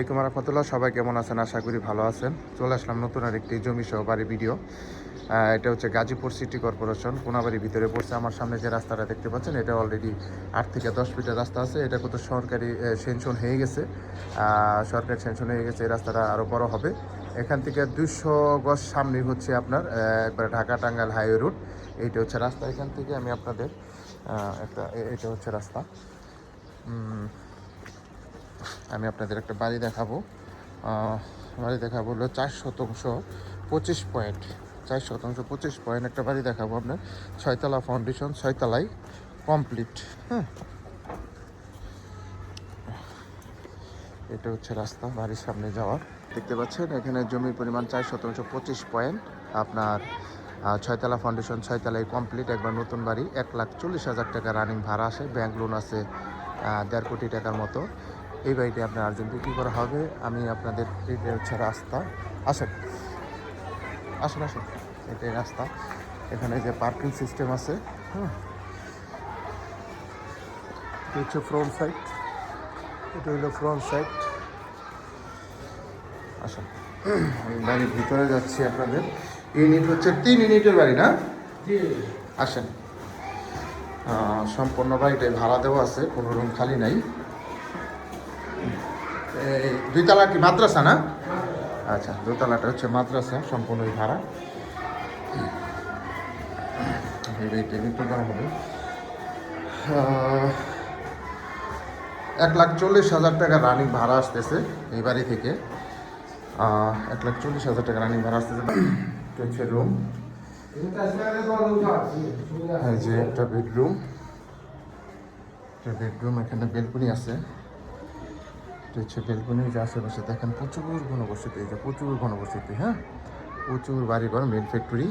আসসালামাইকুম রহমতুল্লাহ, সবাই কেমন আছেন? আশা করি ভালো আছেন। চলে আসলাম নতুন আর একটি জমি সহ বাড়ি ভিডিও এটা হচ্ছে গাজীপুর সিটি কর্পোরেশন কোনাবাড়ির ভিতরে পড়ছে। আমার সামনে যে রাস্তাটা দেখতে পাচ্ছেন, এটা অলরেডি আট থেকে দশ ফিটের রাস্তা আছে। এটা কত সরকারি সেনশন হয়ে গেছে। সরকারি সেনশন হয়ে গেছে, এই রাস্তাটা আরও বড় হবে। এখান থেকে দুশো গজ সামনে হচ্ছে আপনার একবারে ঢাকা টাঙ্গাইল হাইওয়ে রুট এইটা হচ্ছে রাস্তা। এখান থেকে আমি আপনাদের একটা এটা হচ্ছে রাস্তা। আমি আপনাদের একটা বাড়ি দেখাবো। বাড়ি দেখাবো হলো চার শতাংশ পঁচিশ পয়েন্ট। চার শতাংশ পঁচিশ পয়েন্ট একটা বাড়ি দেখাবো আপনার। ছয়তলা ফাউন্ডেশন ছয়তলায় কমপ্লিট হ্যাঁ এটা হচ্ছে রাস্তা, বাড়ির সামনে যাওয়ার দেখতে পাচ্ছেন, এখানে জমির পরিমাণ চার শতাংশ পঁচিশ পয়েন্ট। আপনার ছয়তলা ফাউন্ডেশন ছয়তলায় কমপ্লিট একবার নতুন বাড়ি, এক লাখ চল্লিশ হাজার টাকা রানিং ভাড়া আসে। ব্যাংক লোন আছে দেড় কোটি টাকার মতো। এই বাড়িটি আপনার আর্জেন্ট বিক্রি করা হবে আমি আপনাদের এটা হচ্ছে রাস্তা। আসেন আসেন আসেন এটাই রাস্তা। এখানে যে পার্কিং সিস্টেম আছে হ্যাঁ এটা হচ্ছে ফ্রন্ট সাইড এটা হলো ফ্রন্ট সাইড আসেন আমি বাড়ির ভিতরে যাচ্ছি আপনাদের। ইউনিট হচ্ছে তিন ইউনিটের বাড়ি না? আসেন সম্পূর্ণ বাড়িটাই ভাড়া দেওয়া আছে কোনো রুম খালি নাই। দুইতলা কি মাদ্রাসা না? আচ্ছা দোতলাটা হচ্ছে মাদ্রাসা, সম্পূর্ণই ভাড়া। হবে। এক লাখ চল্লিশ হাজার টাকা রানিং ভাড়া আসতেছে এই বাড়ি থেকে। এক লাখ চল্লিশ হাজার টাকা রানিং ভাড়া আসতেছে। রুম এই যে একটা বেডরুম একটা বেডরুম এখানে বেলকুনি আছে। এটা হচ্ছে যে আশেপাশে দেখেন প্রচুর ঘনবসতি যে প্রচুর ঘনবসতি হ্যাঁ? প্রচুর বাড়িঘর মেল ফ্যাক্টরি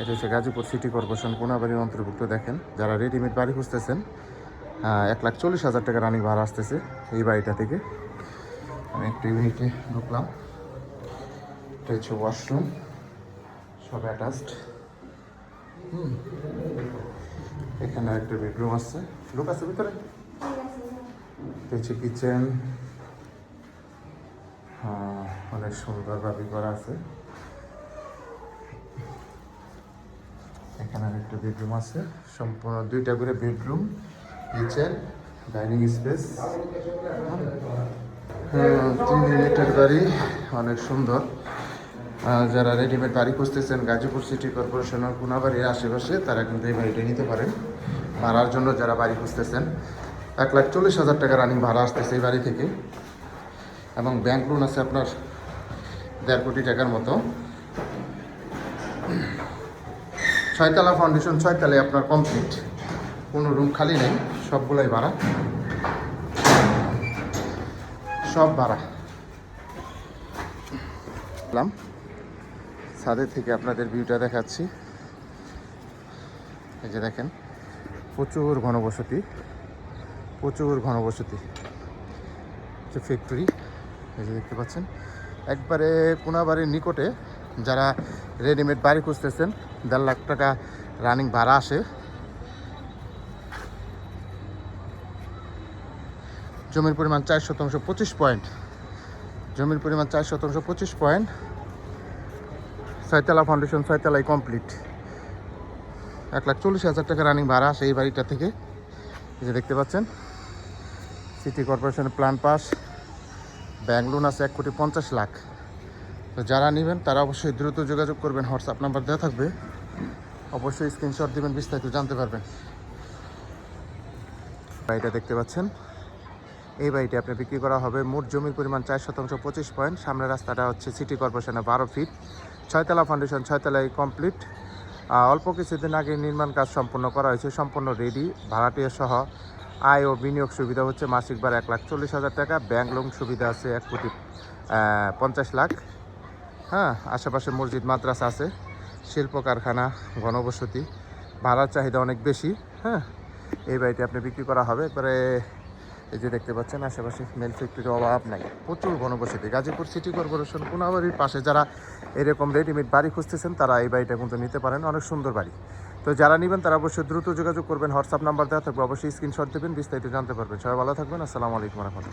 এটা হচ্ছে গাজীপুর সিটি কর্পোরেশন কোনাবাড়ির অন্তর্ভুক্ত, দেখেন। যারা রেডিমেড বাড়ি খুঁজতেছেন এক লাখ চল্লিশ হাজার টাকা রানিং ভাড়া আসতেছে এই বাড়িটা থেকে। আমি একটু ইউনিটে ঢুকলাম। এটা হচ্ছে ওয়াশরুম সব অ্যাটাচড হুম। এখানে একটা বেডরুম আছে। লোক আছে ভিতরে? এটা হচ্ছে কিচেন অনেক সুন্দরভাবে করা আছে। এখানে একটা বেডরুম আছে। সম্পূর্ণ দুইটা করে বেডরুম কিচেন ডাইনিং স্পেস তিন ইউনিটের বাড়ি, অনেক সুন্দর। যারা রেডিমেড বাড়ি খুঁজতেছেন, গাজীপুর সিটি কর্পোরেশনের কোনাবাড়ির আশেপাশে, তারা কিন্তু এই বাড়িটা নিতে পারেন। ভাড়ার জন্য যারা বাড়ি খুঁজতেছেন এক লাখ চল্লিশ হাজার টাকা রানিং ভাড়া আসতেছে এই বাড়ি থেকে। এবং ব্যাংক লোন আছে আপনার দেড় কোটি টাকার মতো। ছয়তলা ফাউন্ডেশন ছয়তলায় আপনার কমপ্লিট কোনো রুম খালি নেই, সবগুলাই ভাড়া। সব ভাড়া। ছাদের থেকে আপনাদের ভিউটা দেখাচ্ছি। এই যে দেখেন, প্রচুর ঘনবসতি। প্রচুর ঘনবসতি। যে ফ্যাক্টরি এই যে দেখতে পাচ্ছেন। একবারে কোনাবাড়ির নিকটে যারা রেডিমেড বাড়ি খুঁজতেছেন, দেড় লাখ টাকা রানিং ভাড়া আসে। জমির পরিমাণ চার শতাংশ পঁচিশ পয়েন্ট জমির পরিমাণ চার শতাংশ পঁচিশ পয়েন্ট ছয়তলা ফাউন্ডেশন ছয়তলায় কমপ্লিট এক লাখ চল্লিশ হাজার টাকা রানিং ভাড়া আসে এই বাড়িটা থেকে। যে দেখতে পাচ্ছেন। সিটি কর্পোরেশনের প্ল্যান পাস ব্যাংক লোন আছে এক কোটি পঞ্চাশ লাখ। তো যারা নেবেন, তারা অবশ্যই দ্রুত যোগাযোগ করবেন হোয়াটসঅ্যাপ নাম্বার দেওয়া থাকবে। অবশ্যই স্ক্রিনশট দেবেন, বিস্তারিত জানতে পারবেন। বাড়িটা দেখতে পাচ্ছেন। এই বাড়িটি আপনার বিক্রি করা হবে মোট জমির পরিমাণ চার শতাংশ পঁচিশ পয়েন্ট। সামনের রাস্তাটা হচ্ছে সিটি কর্পোরেশনে বারো ফিট ছয়তলা ফাউন্ডেশন ছয়তলায় কমপ্লিট অল্প কিছুদিন আগে নির্মাণ কাজ সম্পন্ন করা হয়েছে, সম্পূর্ণ রেডি ভাড়াটিয়া সহ। আয় ও বিনিয়োগ সুবিধা হচ্ছে মাসিক বার এক লাখ চল্লিশ হাজার টাকা। ব্যাংক লোন সুবিধা আছে এক কোটি পঞ্চাশ লাখ। হ্যাঁ আশেপাশে মসজিদ, মাদ্রাসা আছে শিল্প কারখানা ঘনবসতি ভাড়ার চাহিদা অনেক বেশি হ্যাঁ। এই বাড়িটি আপনি বিক্রি করা হবে। একবারে এই যে দেখতে পাচ্ছেন, আশেপাশে মেল ফ্যাক্টরির অভাব নাই। প্রচুর ঘনবসতি গাজীপুর সিটি কর্পোরেশন কোনাবাড়ির পাশে যারা এরকম রেডিমেড বাড়ি খুঁজতেছেন, তারা এই বাড়িটা কিন্তু নিতে পারেন। অনেক সুন্দর বাড়ি। তো যারা নেবেন তারা অবশ্যই দ্রুত যোগাযোগ করবেন, হোয়াটসঅ্যাপ নাম্বার দেওয়া থাকবে, অবশ্যই স্ক্রিনশট দেবেন, বিস্তারিত জানতে পারবেন। সবাই ভালো থাকবেন, আসসালামু আলাইকুম রহমতুল্লাহ।